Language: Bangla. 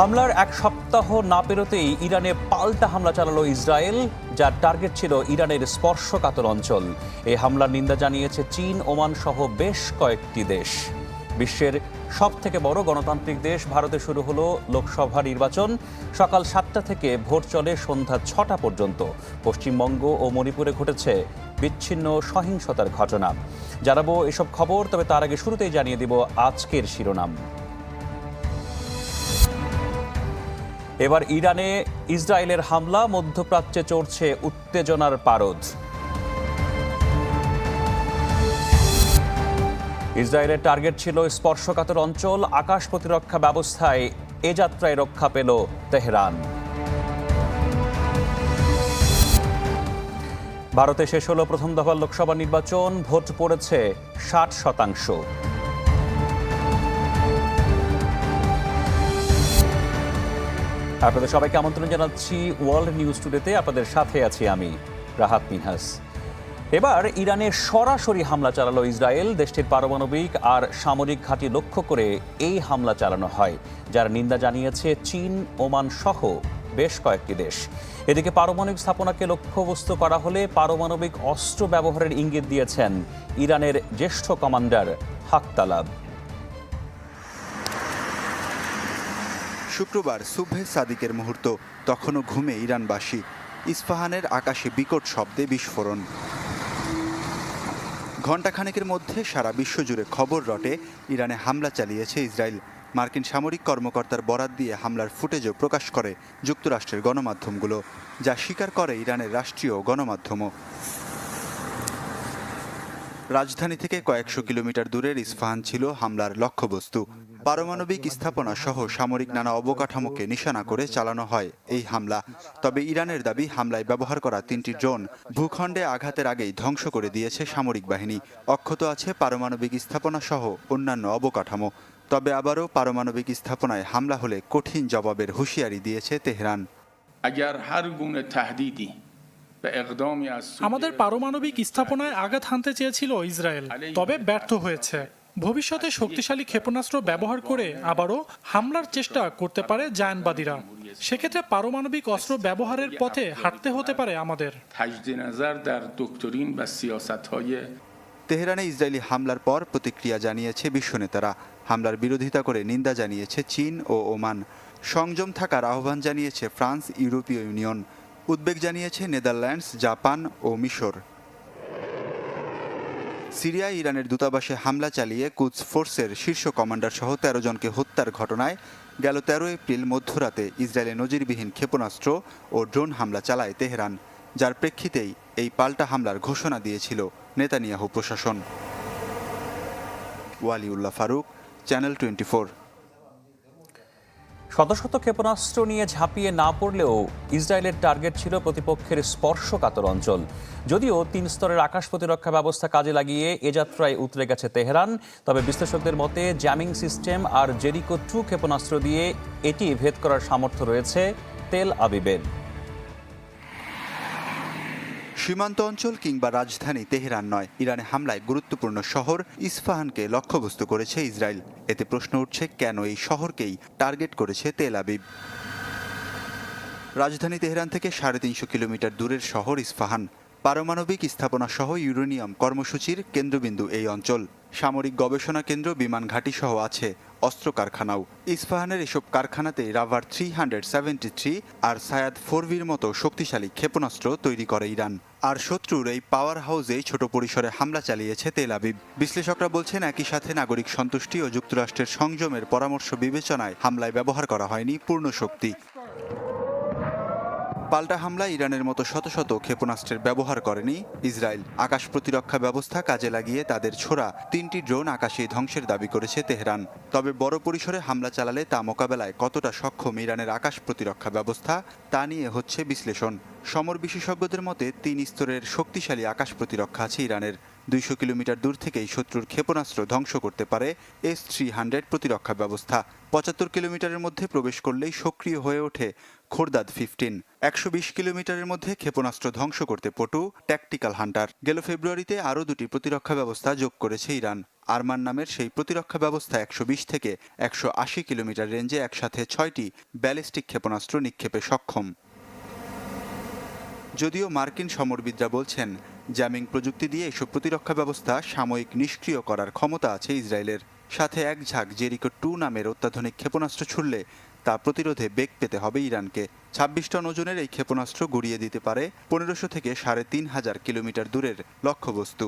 হামলার এক সপ্তাহ না পেরোতেই ইরানে পাল্টা হামলা চালালো ইসরায়েল, যার টার্গেট ছিল ইরানের স্পর্শকাতর অঞ্চল। এই হামলার নিন্দা জানিয়েছে চীন, ওমান সহ বেশ কয়েকটি দেশ। বিশ্বের সব থেকে বড় গণতান্ত্রিক দেশ ভারতে শুরু হলো লোকসভা নির্বাচন। সকাল সাতটা থেকে ভোট চলে সন্ধ্যা ছটা পর্যন্ত। পশ্চিমবঙ্গ ও মণিপুরে ঘটেছে বিচ্ছিন্ন সহিংসতার ঘটনা। জানাব এসব খবর, তবে তার আগে শুরুতেই জানিয়ে দিব আজকের শিরোনাম। এবার ইরানে ইসরায়েলের হামলা, মধ্যপ্রাচ্যে চড়ছে উত্তেজনার পারদ। ইসরায়েলের টার্গেট ছিল স্পর্শকাতর অঞ্চল, আকাশ প্রতিরক্ষা ব্যবস্থায় এ যাত্রায় রক্ষা পেল তেহরান। ভারতে শেষ হলো প্রথম দফার লোকসভা নির্বাচন, ভোট পড়েছে ষাট শতাংশ। আপনাদের সবাইকে আমন্ত্রণ জানাচ্ছি ওয়ার্ল্ড নিউজ টুডেতে। আপনাদের সাথে আছি আমি রাহাত মিনহাস। এবার ইরানে সরাসরি হামলা চালালো ইসরায়েল, দেশটির পারমাণবিক আর সামরিক ঘাঁটি লক্ষ্য করে এই হামলা চালানো হয়, যার নিন্দা জানিয়েছে চীন, ওমান সহ বেশ কয়েকটি দেশ। এদিকে পারমাণবিক স্থাপনাকে লক্ষ্যবস্তু করা হলে পারমাণবিক অস্ত্র ব্যবহারের ইঙ্গিত দিয়েছেন ইরানের জ্যেষ্ঠ কমান্ডার হাকতালাব। শুক্রবার সুবহে সাদিকের মুহূর্ত, তখনও ঘুমে ইরানবাসী। ইস্পাহানের আকাশে বিকট শব্দে বিস্ফোরণ। ঘণ্টাখানেকের মধ্যে সারা বিশ্বজুড়ে খবর রটে, ইরানে হামলা চালিয়েছে ইসরায়েল। মার্কিন সামরিক কর্মকর্তার বরাত দিয়ে হামলার ফুটেজও প্রকাশ করে যুক্তরাষ্ট্রের গণমাধ্যমগুলো, যা স্বীকার করে ইরানের রাষ্ট্রীয় গণমাধ্যমও। রাজধানী থেকে কয়েকশো কিলোমিটার দূরের ইস্পাহান ছিল হামলার লক্ষ্যবস্তু। পারমাণবিক স্থাপনা সহ সামরিক নানা অবকাঠামোকে নিশানা করে চালানো হয় এই হামলা। তবে ইরানের দাবি হামলায় ব্যবহার করা তিনটি ড্রোন ভূখণ্ডে আঘাতের আগেই ধ্বংস করে দিয়েছে সামরিক বাহিনী। অক্ষত আছে পারমাণবিক স্থাপনা সহ অন্যান্য অবকাঠামো। তবে আবারও পারমাণবিক স্থাপনায় হামলা হলে কঠিন জবাবের হুঁশিয়ারি দিয়েছে তেহরান। আমাদের পারমাণবিক স্থাপনায় আঘাত হানতে চেয়েছিল ইসরায়েল তবে ব্যর্থ হয়েছে। ভবিষ্যতে শক্তিশালী ক্ষেপণাস্ত্র ব্যবহার করে আবারও হামলার চেষ্টা করতে পারে জায়নবাদীরা। সেক্ষেত্রে পারমাণবিক অস্ত্র ব্যবহারের পথে হাঁটতে হতে পারে আমাদের। তেহরানে ইসরায়েলি হামলার পর প্রতিক্রিয়া জানিয়েছে বিশ্ব নেতারা। হামলার বিরোধিতা করে নিন্দা জানিয়েছে চীন ও ওমান। সংযম থাকার আহ্বান জানিয়েছে ফ্রান্স ইউরোপীয় ইউনিয়ন। উদ্বেগ জানিয়েছে নেদারল্যান্ডস জাপান ও মিশর। সিরিয়ায় ইরানের দূতাবাসে হামলা চালিয়ে কুদস ফোর্সের শীর্ষ কমান্ডার সহ তেরো জনকে হত্যার ঘটনায় গেল তেরো এপ্রিল মধ্যরাতে ইসরায়েলে নজিরবিহীন ক্ষেপণাস্ত্র ও ড্রোন হামলা চালায় তেহরান, যার প্রেক্ষিতেই এই পাল্টা হামলার ঘোষণা দিয়েছিল নেতানিয়াহু প্রশাসন। ওয়ালিউল্লাহ ফারুক, চ্যানেল টোয়েন্টি শত শত ক্ষেপণাস্ত্র নিয়ে ঝাঁপিয়ে না পড়লেও ইসরায়েলের টার্গেট ছিল প্রতিপক্ষের স্পর্শকাতর অঞ্চল। যদিও তিন স্তরের আকাশ প্রতিরক্ষা ব্যবস্থা কাজে লাগিয়ে এ যাত্রায় উতরে গেছে তেহরান, তবে বিশ্লেষকদের মতে জ্যামিং সিস্টেম আর জেরিকো টু ক্ষেপণাস্ত্র দিয়ে এটি ভেদ করার সামর্থ্য রয়েছে তেল আবিবের। সীমান্ত অঞ্চল কিংবা রাজধানী তেহরান নয়। ইরানে হামলায় গুরুত্বপূর্ণ শহর ইসফাহানকে লক্ষ্যবস্তু করেছে ইসরায়েল। এতে প্রশ্ন উঠছে, কেন এই শহরকেই টার্গেট করেছে তেল আবিব? রাজধানী তেহরান থেকে সাড়ে তিনশো কিলোমিটার দূরের শহর ইস্ফাহান। পারমাণবিক স্থাপনা সহ ইউরেনিয়াম কর্মসূচির কেন্দ্রবিন্দু এই অঞ্চল। সামরিক গবেষণা কেন্দ্র, বিমান ঘাঁটি সহ আছে অস্ত্র কারখানাও। ইস্পাহানের এসব কারখানাতে রাভার থ্রি হান্ড্রেড সেভেন্টি থ্রি আর সায়াদ ফোরভির মতো শক্তিশালী ক্ষেপণাস্ত্র তৈরি করে ইরান। আর শত্রুর এই পাওয়ার হাউসে ছোট পরিসরে হামলা চালিয়েছে তেল আবিব। বিশ্লেষকরা বলছেন একই সাথে নাগরিক সন্তুষ্টি ও যুক্তরাষ্ট্রের সংযমের পরামর্শ বিবেচনায় হামলায় ব্যবহার করা হয়নি পূর্ণ শক্তি। পাল্টা হামলায় ইরানের মতো শত শত ক্ষেপণাস্ত্রের ব্যবহার করেনি ইসরায়েল। আকাশ প্রতিরক্ষা ব্যবস্থা কাজে লাগিয়ে তাদের ছোড়া তিনটি ড্রোন আকাশে ধ্বংসের দাবি করেছে তেহরান। তবে বড় পরিসরে হামলা চালালে তা মোকাবেলায় কতটা সক্ষম ইরানের আকাশ প্রতিরক্ষা ব্যবস্থা, তা নিয়ে হচ্ছে বিশ্লেষণ। সমর বিশেষজ্ঞদের মতে, তিন স্তরের শক্তিশালী আকাশ প্রতিরক্ষা আছে ইরানের। দুইশো কিলোমিটার দূর থেকেই শত্রুর ক্ষেপণাস্ত্র ধ্বংস করতে পারে এস থ্রি হান্ড্রেড প্রতিরক্ষা ব্যবস্থা। পঁচাত্তর কিলোমিটারের মধ্যে প্রবেশ করলেই সক্রিয় হয়ে ওঠে খোরদাদ ফিফটিন একশো বিশ কিলোমিটারের মধ্যে ক্ষেপণাস্ত্র ধ্বংস করতে পটু ট্যাকটিক্যাল হান্টার গেল ফেব্রুয়ারিতে আরও দুটি প্রতিরক্ষা ব্যবস্থা যোগ করেছে ইরান। আরমান নামের সেই প্রতিরক্ষা ব্যবস্থা একশো বিশ থেকে একশো আশি কিলোমিটার রেঞ্জে একসাথে ছয়টি ব্যালিস্টিক ক্ষেপণাস্ত্র নিক্ষেপে সক্ষম। যদিও মার্কিন সমরবিদরা বলছেন জ্যামিং প্রযুক্তি দিয়ে এসব প্রতিরক্ষা ব্যবস্থা সাময়িক নিষ্ক্রিয় করার ক্ষমতা আছে ইসরায়েলের। সাথে এক ঝাঁক জেরিকো টু নামের অত্যাধুনিক ক্ষেপণাস্ত্র ছুড়লে তা প্রতিরোধে বেগ পেতে হবে ইরানকে। ছাব্বিশ টন ওজনের এই ক্ষেপণাস্ত্র গুড়িয়ে দিতে পারে পনেরোশো থেকে সাড়ে তিন হাজার কিলোমিটার দূরের লক্ষ্যবস্তু।